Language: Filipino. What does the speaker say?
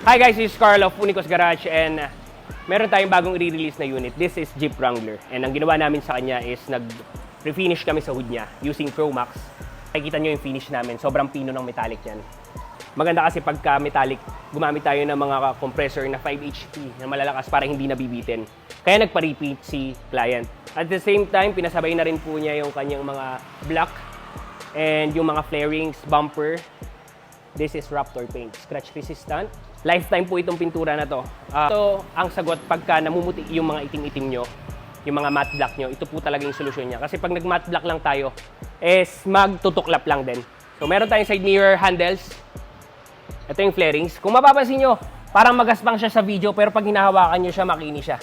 Hi guys, this is Carl of Unicos Garage and meron tayong bagong i-release na unit. This is Jeep Wrangler. And ang ginawa namin sa kanya is nag-refinish kami sa hood niya using Promax. Nakikita nyo yung finish namin. Sobrang pino ng metallic yan. Maganda kasi pagka metallic, gumamit tayo ng mga compressor na 5 HP na malalakas para hindi nabibitin. Kaya nagpa-repeat si client. At the same time, pinasabay na rin po niya yung kanyang mga block and yung mga flarings, bumper, This is Raptor paint, scratch resistant. Lifetime po itong pintura na to. Ah, ito ang sagot pagka namumuti yung mga itim-itim nyo, yung mga matte black nyo, ito po talaga yung solusyon niya. Kasi pag nag-matte black lang tayo, is magtutuklap lang din. So meron tayong side mirror handles. Ito yung flarings. Kung mapapansin nyo, parang magaspang siya sa video, pero pag hinahawakan nyo siya, makinis siya.